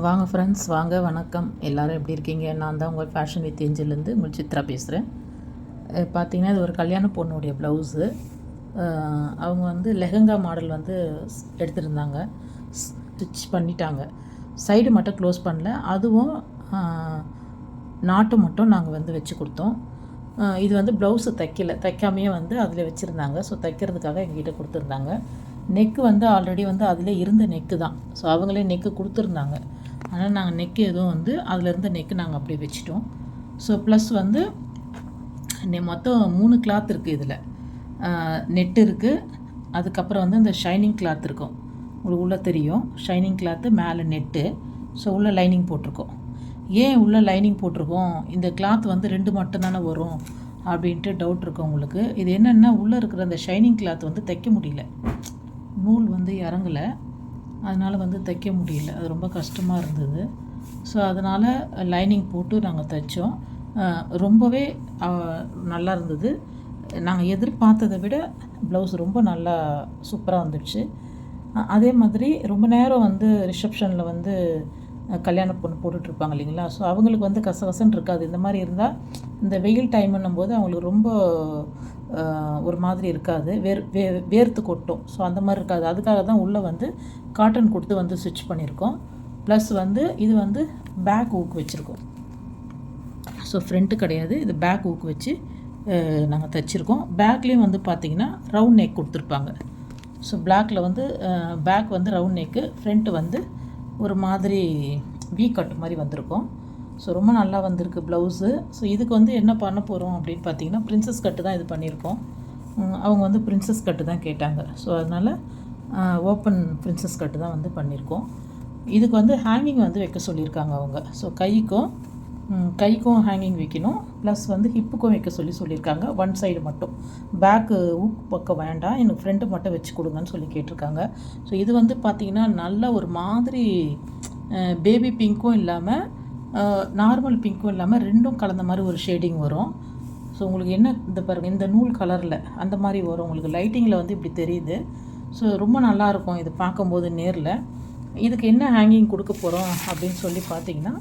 வாங்க ஃப்ரெண்ட்ஸ் வாங்க வணக்கம். எல்லாரும் எப்படி இருக்கீங்க? நான் தான் உங்கள் ஃபேஷன் வித் ஏஞ்சல்லேருந்து உங்கள் சித்ரா பேசுகிறேன் பார்த்தீங்கன்னா இது ஒரு கல்யாண பொண்ணுடைய ப்ளவுஸு அவங்க வந்து லெஹங்கா மாடல் வந்து ஸ்- எடுத்திருந்தாங்க. ஸ்டிச் பண்ணிட்டாங்க. சைடு மட்டும் க்ளோஸ் பண்ணல. அதுவும் நாட்டு மட்டும் நாங்கள் வந்து வச்சு கொடுத்தோம். இது வந்து ப்ளவுஸு தைக்கல. தைக்காமையே வந்து அதில் வச்சுருந்தாங்க. ஸோ தைக்கிறதுக்காக எங்ககிட்ட கொடுத்துருந்தாங்க. நெக்கு வந்து ஆல்ரெடி வந்து அதில் இருந்த நெக்கு தான். ஸோ அவங்களே நெக்கு கொடுத்துருந்தாங்க. ஆனால் நாங்கள் நெக்கு எதுவும் வந்து அதுலேருந்து நெக்கு நாங்கள் அப்படியே வச்சுட்டோம். ஸோ ப்ளஸ் வந்து நெ- மொத்தம் மூணு கிளாத் இருக்குது இதில். நெட் இருக்குது அதுக்கப்புறம் வந்து இந்த ஷைனிங் கிளாத் இருக்கும். உங்களுக்கு உள்ளே தெரியும். ஷைனிங் கிளாத்து மேலே நெட்டு. ஸோ உள்ளே லைனிங் போட்டிருக்கோம். ஏன் உள்ளே லைனிங் போட்டிருக்கோம்? இந்த கிளாத் வந்து ரெண்டு மட்டும் தானே வரும் அப்படின்ட்டு டவுட் இருக்கு உங்களுக்கு. இது என்னென்னா உள்ளே இருக்கிற அந்த ஷைனிங் கிளாத் வந்து தைக்க முடியல. நூல் வந்து இறங்கலை. அதனால் வந்து தைக்க முடியல. அது ரொம்ப கஷ்டமாக இருந்தது. ஸோ அதனால் லைனிங் போட்டு நாங்கள் தைச்சோம். ரொம்பவே நல்லா இருந்தது. நாங்கள் எதிர்பார்த்ததை விட ப்ளவுஸ் ரொம்ப நல்லா சூப்பராக வந்துடுச்சு அதே மாதிரி ரொம்ப நேரம் வந்து ரிசப்ஷனில் வந்து கல்யாண பொண்ணு போட்டுட்ருப்பாங்க இல்லைங்களா? ஸோ அவங்களுக்கு வந்து கசகசன்னு இருக்காது. இந்த மாதிரி இருந்தால் இந்த வெயில் டைம்னும் போது அவங்களுக்கு ரொம்ப ஒரு மாதிரி இருக்காது. வேர் வே வேர்த்து கொட்டும். ஸோ அந்த மாதிரி இருக்காது. அதுக்காக தான் உள்ளே வந்து காட்டன் கொடுத்து வந்து ஸ்டிச் பண்ணியிருக்கோம். ப்ளஸ் வந்து இது வந்து பேக் ஊக்கு வச்சுருக்கோம். ஸோ ஃப்ரண்ட்டு கிடையாது. இது பேக் ஊக்கு வச்சு நாங்கள் தைச்சிருக்கோம். பேக்லேயும் வந்து பார்த்தீங்கன்னா ரவுண்ட் நெக் கொடுத்துருப்பாங்க. ஸோ பிளாக்ல வந்து பேக் வந்து ரவுண்ட் நெக்கு ஃப்ரண்ட்டு வந்து ஒரு மாதிரி வீ கட் மாதிரி வந்திருக்கும். ஸோ ரொம்ப நல்லா வந்திருக்கு ப்ளவுஸு ஸோ இதுக்கு வந்து என்ன பண்ண போகிறோம் அப்படின்னு பார்த்தீங்கன்னா பிரின்சஸ் கட்டு தான் இது பண்ணியிருக்கோம். அவங்க வந்து பிரின்சஸ் கட்டு தான் கேட்டாங்க. ஸோ அதனால் ஓப்பன் பிரின்சஸ் கட்டு தான் வந்து பண்ணியிருக்கோம். இதுக்கு வந்து ஹேங்கிங் வந்து வைக்க சொல்லியிருக்காங்க அவங்க. ஸோ கைக்கும் கைக்கும் ஹேங்கிங் வைக்கணும். ப்ளஸ் வந்து ஹிப்புக்கும் வைக்க சொல்லி சொல்லியிருக்காங்க. ஒன் சைடு மட்டும். பேக்கு ஊக் பக்கம் வேண்டாம். எனக்கு ஃப்ரெண்டு மட்டும் வச்சு கொடுங்கன்னு சொல்லி கேட்டிருக்காங்க. ஸோ இது வந்து பார்த்திங்கன்னா நல்ல ஒரு மாதிரி பேபி பிங்க்கும் இல்லாமல் நார்மல் பிங்க்கும் இல்லாமல் ரெண்டும் கலந்த மாதிரி ஒரு ஷேடிங் வரும். ஸோ உங்களுக்கு என்ன இந்த பாருங்கள் இந்த நூல் கலரில் அந்த மாதிரி வரும். உங்களுக்கு லைட்டிங்கில் வந்து இப்படி தெரியுது. ஸோ ரொம்ப நல்லாயிருக்கும் இது பார்க்கும்போது நேரில். இதுக்கு என்ன ஹேங்கிங் கொடுக்க போகிறோம் அப்படின்னு சொல்லி பார்த்தீங்கன்னா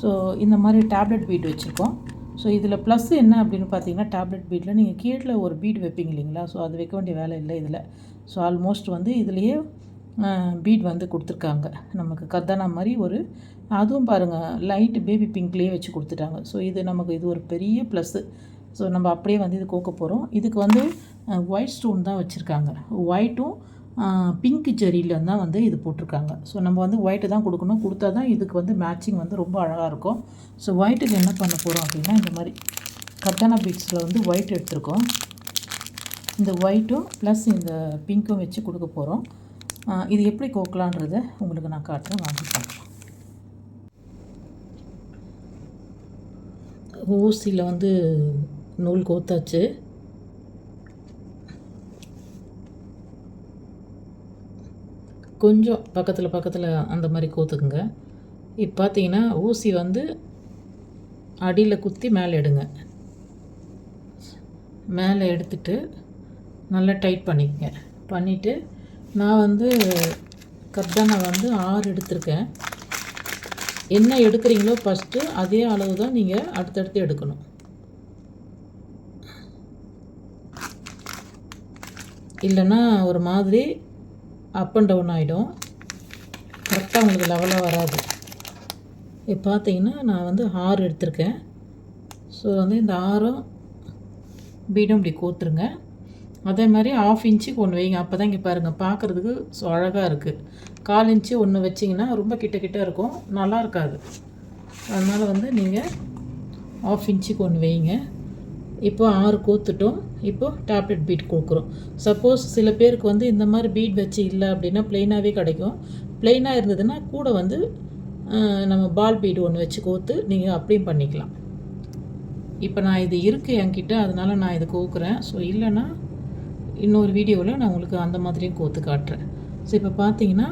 ஸோ இந்த மாதிரி டேப்லெட் பீட் வச்சுருக்கோம். ஸோ இதில் ப்ளஸ் என்ன அப்படின்னு பார்த்தீங்கன்னா டேப்லெட் பீட்டில் நீங்கள் கீழே ஒரு பீட் வைப்பீங்க இல்லைங்களா? ஸோ அது வைக்க வேண்டிய வேலை இல்லை இதில். ஸோ ஆல்மோஸ்ட் வந்து இதுலேயே பீட் வந்து கொடுத்துருக்காங்க. நமக்கு கர்தானா மாதிரி ஒரு அதுவும் பாருங்கள் லைட் பேபி பிங்க்லேயே வச்சு கொடுத்துட்டாங்க. ஸோ இது நமக்கு இது ஒரு பெரிய ப்ளஸ்ஸு ஸோ நம்ம அப்படியே வந்து இது கோக்க போகிறோம் இதுக்கு வந்து ஒயிட் ஸ்டோன் தான் வச்சுருக்காங்க. ஒயிட்டும் பிங்க் ஜெரியில் தான் வந்து இது போட்டிருக்காங்க. ஸோ நம்ம வந்து ஒயிட்டு தான் கொடுக்கணும். கொடுத்தா தான் இதுக்கு வந்து மேட்சிங் வந்து ரொம்ப அழகாக இருக்கும். ஸோ ஒயிட்டுக்கு என்ன பண்ண போகிறோம் அப்படின்னா இந்த மாதிரி கர்தானா பீட்ஸில் வந்து ஒயிட் எடுத்திருக்கோம். இந்த ஒயிட்டும் ப்ளஸ் இந்த பிங்க்கும் வச்சு கொடுக்க போகிறோம் இது எப்படி கோக்கலான்றதை உங்களுக்கு நான் காட்டுறேன். வாங்கி பார்க்கலாம். ஊசியில் வந்து நூல் கோத்தாச்சு. கொஞ்சம் பக்கத்தில் பக்கத்தில் அந்த மாதிரி கோத்துக்குங்க. இப்போ பார்த்தீங்கன்னா ஊசி வந்து அடியில் குத்தி மேலே எடுங்க. மேலே எடுத்துட்டு நல்லா டைட் பண்ணிக்கங்க. பண்ணிவிட்டு நான் வந்து கர்தானா வந்து ஆறு எடுத்திருக்கேன். என்ன எடுக்கிறீங்களோ ஃபஸ்ட்டு அதே அளவு தான் நீங்கள் அடுத்தடுத்து எடுக்கணும். இல்லைன்னா ஒரு மாதிரி அப் அண்ட் டவுன் ஆகிடும் கரெக்டாக உங்களுக்கு லெவலாக வராது. இப்போ பார்த்தீங்கன்னா நான் வந்து ஆறு எடுத்திருக்கேன். ஸோ வந்து இந்த ஆறும் பீடும் இப்படி கோத்துருங்க. அதே மாதிரி ஆஃப் இன்ச்சுக்கு ஒன்று வைங்க. அப்போ தான் இங்கே பாருங்கள் பார்க்குறதுக்கு ஸோ அழகாக இருக்குது கால் இன்ச்சு ஒன்று வச்சிங்கன்னா ரொம்ப கிட்ட கிட்ட இருக்கும். நல்லா இருக்காது. அதனால் வந்து நீங்கள் ஆஃப் இன்ச்சுக்கு ஒன்று வைங்க. இப்போ ஆறு கோத்துட்டோம். இப்போ டேப்லெட் பீட் கொடுக்குறோம். சப்போஸ் சில பேருக்கு வந்து இந்த மாதிரி பீட் வச்சு இல்லை அப்படின்னா ப்ளெயினாகவே கிடைக்கும். ப்ளெயினாக இருந்ததுன்னா கூட வந்து நம்ம பால் பீட் ஒன்று வச்சு கோத்து நீங்கள் அப்படியும் பண்ணிக்கலாம். இப்போ நான் இது இருக்குது என்கிட்ட. அதனால் நான் இது கோக்குறேன். ஸோ இல்லைன்னா இன்னொரு வீடியோவில் நான் உங்களுக்கு அந்த மாதிரியும் கோத்து காட்டுறேன். ஸோ இப்போ பார்த்தீங்கன்னா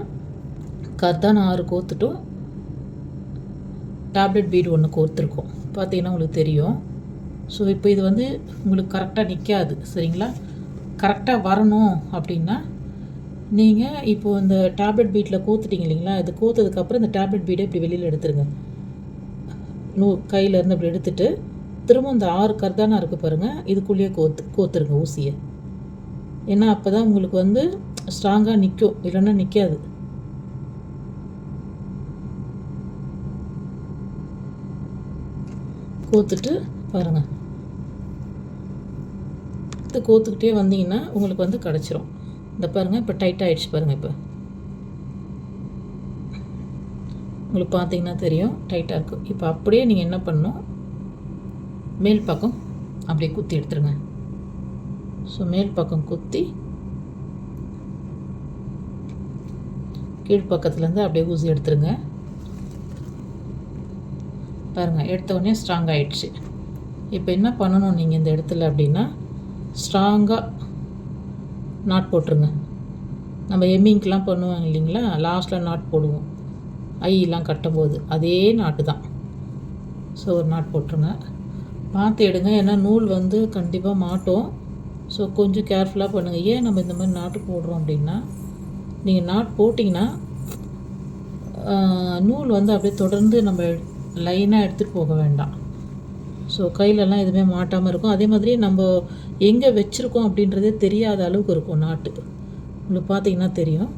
கர்தான் ஆறு கோர்த்துட்டும் டேப்லெட் பீடு ஒன்று கோர்த்துருக்கோம் பார்த்தீங்கன்னா உங்களுக்கு தெரியும். ஸோ இப்போ இது வந்து உங்களுக்கு கரெக்டாக நிற்காது சரிங்களா? கரெக்டாக வரணும் அப்படின்னா நீங்கள் இப்போது இந்த டேப்லெட் பீட்டில் கோத்துட்டீங்க இல்லைங்களா? இது கோத்ததுக்கப்புறம் இந்த டேப்லெட் பீடை இப்படி வெளியில் எடுத்துருங்க. நூ கையிலேருந்து அப்படி எடுத்துட்டு திரும்ப இந்த ஆறு கர்தானா இருக்குது பாருங்கள் இதுக்குள்ளேயே கோத்து கோத்துருங்க ஊசியை. ஏன்னா அப்போ தான் உங்களுக்கு வந்து ஸ்ட்ராங்காக நிற்கும் இல்லைன்னா நிற்காது கோத்துட்டு பாருங்கள் இது கோத்துக்கிட்டே வந்தீங்கன்னா உங்களுக்கு வந்து கிடச்சிரும். இந்த பாருங்கள் இப்போ டைட் ஆகிடுச்சு பாருங்கள் இப்போ. உங்களுக்கு பார்த்தீங்கன்னா தெரியும் டைட்டாக இருக்கும் இப்போ அப்படியே நீங்கள் என்ன பண்ணணும்? மேல் பக்கம் அப்படியே குத்தி எடுத்துருங்க. ஸோ மேல் பக்கம் குத்தி கீழ்ப்பக்கத்துலேருந்து அப்படியே ஊசி எடுத்துருங்க. பாருங்கள் எடுத்த உடனே ஸ்ட்ராங் ஆகிடுச்சு இப்போ என்ன பண்ணணும் நீங்கள் இந்த இடத்துல அப்படின்னா ஸ்ட்ராங்காக நாட் போட்டுருங்க. நம்ம எம்மிங்க்கெலாம் பண்ணுவாங்க இல்லைங்களா? லாஸ்ட்டில் நாட் போடுவோம். ஐயெல்லாம் கட்டும்போது அதே நாட்டு தான். ஸோ ஒரு நாட் போட்டுருங்க. பார்த்து எடுங்க ஏன்னா நூல் வந்து கண்டிப்பாக மாட்டோம். ஸோ கொஞ்சம் கேர்ஃபுல்லாக பண்ணுங்கள் ஏன் நம்ம இந்த மாதிரி நாட்டு போடுறோம் அப்படின்னா நீங்கள் நாட் போட்டிங்கன்னா நூல் வந்து அப்படியே தொடர்ந்து நம்ம லைனாக எடுத்துகிட்டு போக வேண்டாம். ஸோ கையிலலாம் எதுவுமே மாட்டாமல் இருக்கும். அதே மாதிரி நம்ம எங்கே வச்சுருக்கோம் அப்படின்றதே தெரியாத அளவுக்கு இருக்கும் நாட்டு. உங்களுக்கு பார்த்தீங்கன்னா தெரியும்.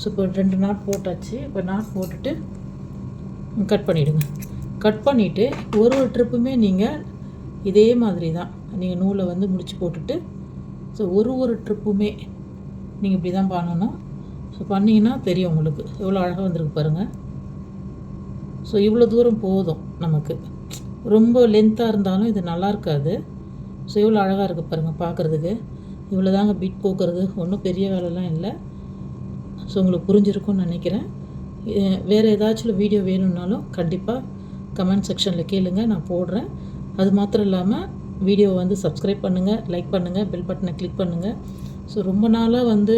ஸோ இப்போ ரெண்டு நாட் போட்டாச்சு. இப்போ நாட் போட்டுட்டு கட் பண்ணிவிடுங்க கட் பண்ணிவிட்டு ஒரு ஒரு ட்ரிப்புமே நீங்கள் இதே மாதிரி தான். நீங்கள் நூலை வந்து முடிச்சு போட்டுட்டு ஸோ ஒரு ஒரு ட்ரிப்புமே நீங்கள் இப்படி தான் பண்ணணும். ஸோ பண்ணிங்கன்னா தெரியும் உங்களுக்கு. எவ்வளோ அழகாக வந்திருக்கு பாருங்கள் ஸோ இவ்வளோ தூரம் போதும் நமக்கு. ரொம்ப லென்த்தாக இருந்தாலும் இது நல்லா இருக்காது. ஸோ இவ்வளோ அழகாக இருக்குது பாருங்கள் பார்க்குறதுக்கு. இவ்வளோ தாங்க பீட் போக்குறது. ஒன்றும் பெரிய வேலைலாம் இல்லை. ஸோ உங்களுக்கு புரிஞ்சிருக்கும்னு நினைக்கிறேன். வேறு ஏதாச்சும் வீடியோ வேணும்னாலும் கண்டிப்பாக கமெண்ட் செக்ஷனில் கேளுங்க நான் போடுறேன். அது மாத்திரம் இல்லாமல் வீடியோ வந்து சப்ஸ்கிரைப் பண்ணுங்கள் லைக் பண்ணுங்கள் பெல் பட்டனை கிளிக் பண்ணுங்கள் ஸோ ரொம்ப நாளாக வந்து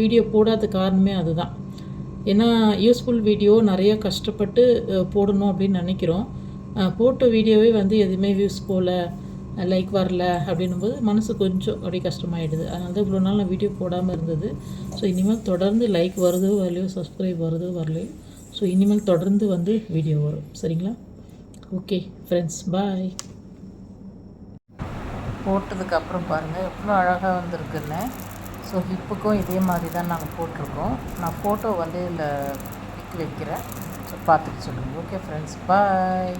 வீடியோ போடாத காரணமே அதுதான். ஏன்னா யூஸ்ஃபுல் வீடியோ நிறைய கஷ்டப்பட்டு போடணும் அப்படின்னு நினைக்கிறோம். போட்ட வீடியோவே வந்து எதுவுமே வியூஸ் போகல லைக் வரல அப்படின்னும் போது மனசு கொஞ்சம் அப்படியே கஷ்டமாயிடுது. அதனால தான் இவ்வளோ நாள் நான் வீடியோ போடாமல் இருந்தது. ஸோ இனிமேல் தொடர்ந்து லைக் வருதோ வரலையோ சப்ஸ்கிரைப் வருதோ வரலையோ ஸோ இனிமேல் தொடர்ந்து வந்து வீடியோ வரும். சரிங்களா? ஓகே ஃப்ரெண்ட்ஸ் பாய் போட்டதுக்கப்புறம் பாருங்கள் எவ்வளோ அழகாக வந்திருக்குன்னு. ஸோ ஹிப்புக்கும் இதே மாதிரி தான் நாங்கள் போட்டிருக்கோம். நான் ஃபோட்டோ வந்து இதில் பிக் வைக்கிறேன். ஸோ பார்த்துட்டு சொல்லுங்கள் ஓகே ஃப்ரெண்ட்ஸ் பாய்